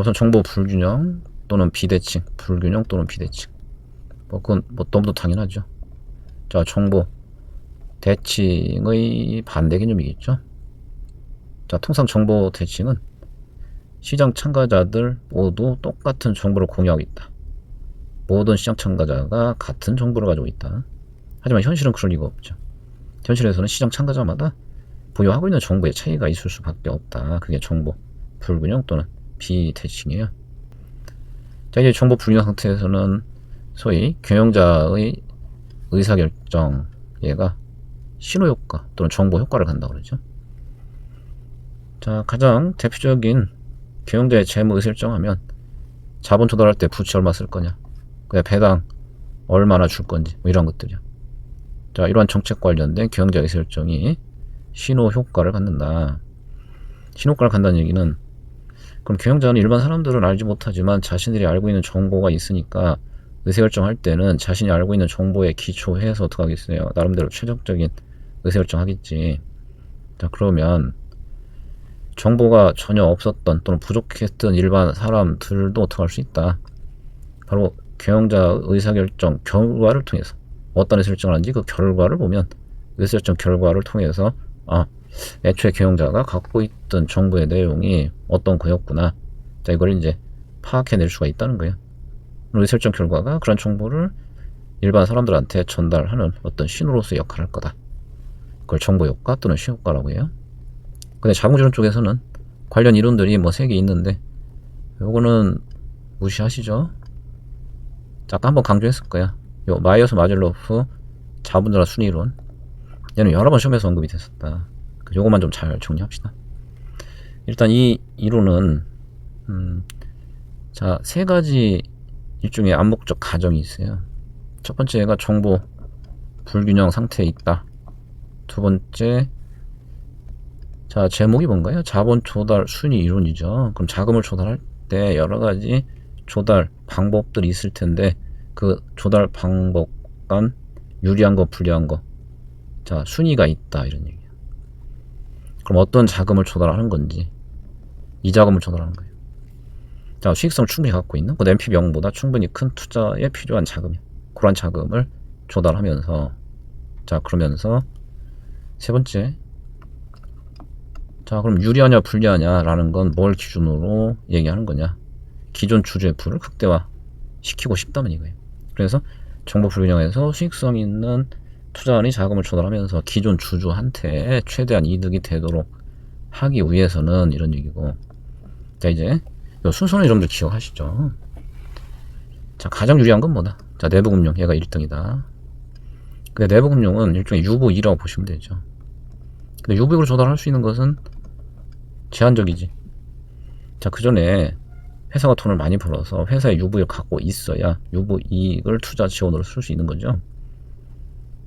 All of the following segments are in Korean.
우선 정보 불균형 또는 비대칭, 불균형 또는 비대칭. 뭐 그건 뭐 너무도 당연하죠. 자, 정보 대칭의 반대 개념이겠죠. 자, 통상 정보 대칭은 시장 참가자들 모두 똑같은 정보를 공유하고 있다. 모든 시장 참가자가 같은 정보를 가지고 있다. 하지만 현실은 그럴 리가 없죠. 현실에서는 시장 참가자마다 보유하고 있는 정보의 차이가 있을 수밖에 없다. 그게 정보 불균형 또는 비대칭이에요. 자, 이제 정보 불균형 상태에서는 소위 경영자의 의사결정 얘가 신호 효과 또는 정보 효과를 간다고 그러죠. 자, 가장 대표적인 경영자의 재무 의사결정하면 자본 조달할 때 부채 얼마 쓸 거냐, 그냥 배당 얼마나 줄 건지 뭐 이런 것들이요. 자, 이러한 정책 관련된 경영자 의사결정이 신호 효과를 갖는다. 신호 효과를 갖는다는 얘기는 그럼 경영자는 일반 사람들은 알지 못하지만 자신들이 알고 있는 정보가 있으니까 의사결정할 때는 자신이 알고 있는 정보에 기초해서 어떻게 하겠어요? 나름대로 최적적인 의사결정 하겠지. 자, 그러면 정보가 전혀 없었던 또는 부족했던 일반 사람들도 어떻게 할 수 있다. 바로 경영자 의사결정 결과를 통해서 어떤 의사결정을 하는지 그 결과를 보면 의사결정 결과를 통해서 아, 애초에 경영자가 갖고 있던 정보의 내용이 어떤 거였구나. 자, 이걸 이제 파악해낼 수가 있다는 거예요. 의사결정 결과가 그런 정보를 일반 사람들한테 전달하는 어떤 신호로서 역할을 할 거다. 그걸 정보 효과 또는 시효과라고 해요. 근데 자본주의 쪽에서는 관련 이론들이 뭐 세 개 있는데 요거는 무시하시죠. 자, 아까 한번 강조했을 거야. 요 마이어스 마젤로프 자본주의 순위론. 얘는 여러 번 시험에서 언급이 됐었다. 그 요거만 좀 잘 정리합시다. 일단 이 이론은 음, 자, 세 가지 일종의 암묵적 가정이 있어요. 첫 번째가 정보 불균형 상태에 있다. 두 번째, 자, 제목이 뭔가요? 자본 조달 순위 이론이죠. 그럼 자금을 조달할 때 여러 가지 조달 방법들이 있을 텐데, 그 조달 방법 간 유리한 거, 불리한 거. 자, 순위가 있다. 이런 얘기예요. 그럼 어떤 자금을 조달하는 건지, 이 자금을 조달하는 거예요. 자, 수익성을 충분히 갖고 있는, 그 NP명보다 충분히 큰 투자에 필요한 자금, 그런 자금을 조달하면서, 자, 그러면서, 세 번째, 자, 그럼 유리하냐, 불리하냐라는 건 뭘 기준으로 얘기하는 거냐? 기존 주주의 부를 극대화 시키고 싶다면 이거예요. 그래서 정보 불균형에서 수익성 있는 투자원이 자금을 조달하면서 기존 주주한테 최대한 이득이 되도록 하기 위해서는 이런 얘기고. 자, 이제 요 순서는 여러분들 기억하시죠? 자, 가장 유리한 건 뭐다? 자, 내부금융. 얘가 1등이다. 근데 내부금융은 일종의 유보 2라고 보시면 되죠. 근데 유보익을 조달할 수 있는 것은 제한적이지. 자, 그 전에 회사가 돈을 많이 벌어서 회사에 유보익을 갖고 있어야 유보이익을 투자 지원으로 쓸 수 있는 거죠.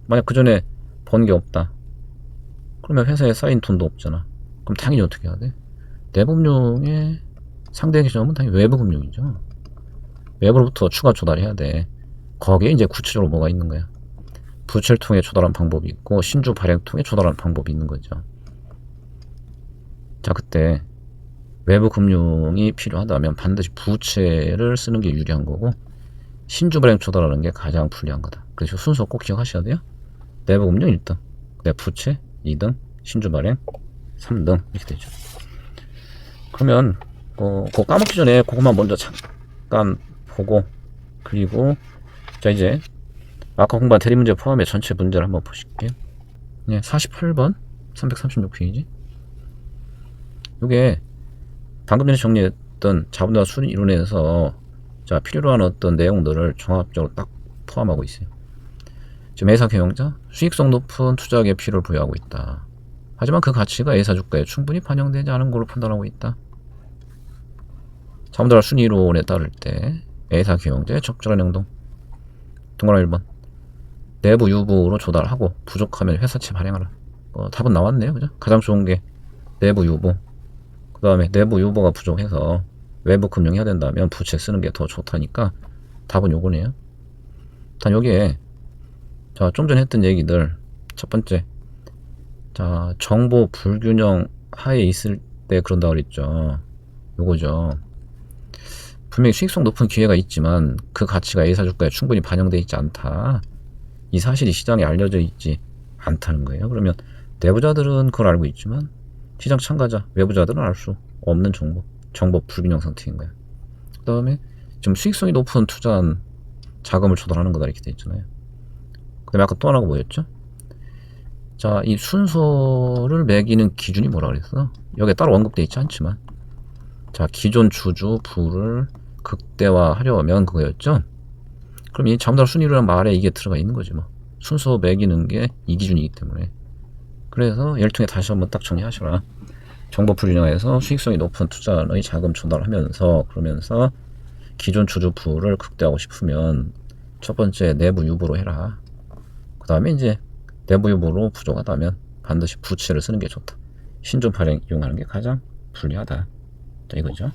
만약 그 전에 번 게 없다. 그러면 회사에 쌓인 돈도 없잖아. 그럼 당연히 어떻게 해야 돼? 내부금융의 상대 개념은 당연히 외부금융이죠. 외부로부터 추가 조달해야 돼. 거기에 이제 구체적으로 뭐가 있는 거야? 부채를 통해 조달하는 방법이 있고 신주 발행 통해 조달하는 방법이 있는 거죠. 자, 그때 외부 금융이 필요하다면 반드시 부채를 쓰는 게 유리한 거고 신주 발행 조달하는 게 가장 불리한 거다. 그래서 순서 꼭 기억하셔야 돼요. 내부 금융 1등, 내 부채 2등, 신주 발행 3등 이렇게 되죠. 그러면 어, 그거 까먹기 전에 그것만 먼저 잠깐 보고 그리고 자 이제 아까 공부한 대리 문제 포함해 전체 문제를 한번 보실게요. 네, 48번 336페이지 이게 방금 전에 정리했던 자본주의 순위 이론에서 자 필요로 하는 어떤 내용들을 종합적으로 딱 포함하고 있어요. 지금 회사 경영자 수익성 높은 투자 계피를 부여하고 있다. 하지만 그 가치가 회사 주가에 충분히 반영되지 않은 걸로 판단하고 있다. 자본주의 순위 이론에 따를 때 회사 경영자의 적절한 행동 동그라미 1번 내부 유보로 조달하고 부족하면 회사채 발행하라. 어, 답은 나왔네요. 그죠? 가장 좋은 게 내부 유보. 그 다음에 내부 유보가 부족해서 외부 금융해야 된다면 부채 쓰는 게 더 좋다니까 답은 요거네요. 단 여기에 자, 좀 전에 했던 얘기들 첫 번째 자, 정보 불균형 하에 있을 때 그런다 그랬죠. 요거죠. 분명히 수익성 높은 기회가 있지만 그 가치가 A사 주가에 충분히 반영돼 있지 않다. 이 사실이 시장에 알려져 있지 않다는 거예요. 그러면 내부자들은 그걸 알고 있지만 시장 참가자, 외부자들은 알 수 없는 정보, 정보 불균형 상태인 거야. 그 다음에 지금 수익성이 높은 투자한 자금을 조달하는 거다 이렇게 돼 있잖아요. 그 다음에 아까 또 하나가 뭐였죠? 자, 이 순서를 매기는 기준이 뭐라 그랬어? 여기에 따로 언급돼 있지 않지만 자, 기존 주주 부를 극대화하려면 그거였죠? 그럼 이 자문달 순위라는 말에 이게 들어가 있는 거지 뭐. 순서 매기는 게 이 기준이기 때문에. 그래서 열통에 다시 한번 딱 정리하시라. 정보 불균형에서 수익성이 높은 투자의 자금 조달하면서 그러면서 기존 주주 부를 극대화하고 싶으면 첫 번째 내부 유보로 해라. 그 다음에 이제 내부 유보로 부족하다면 반드시 부채를 쓰는 게 좋다. 발행 이용하는 게 가장 불리하다. 자, 이거죠.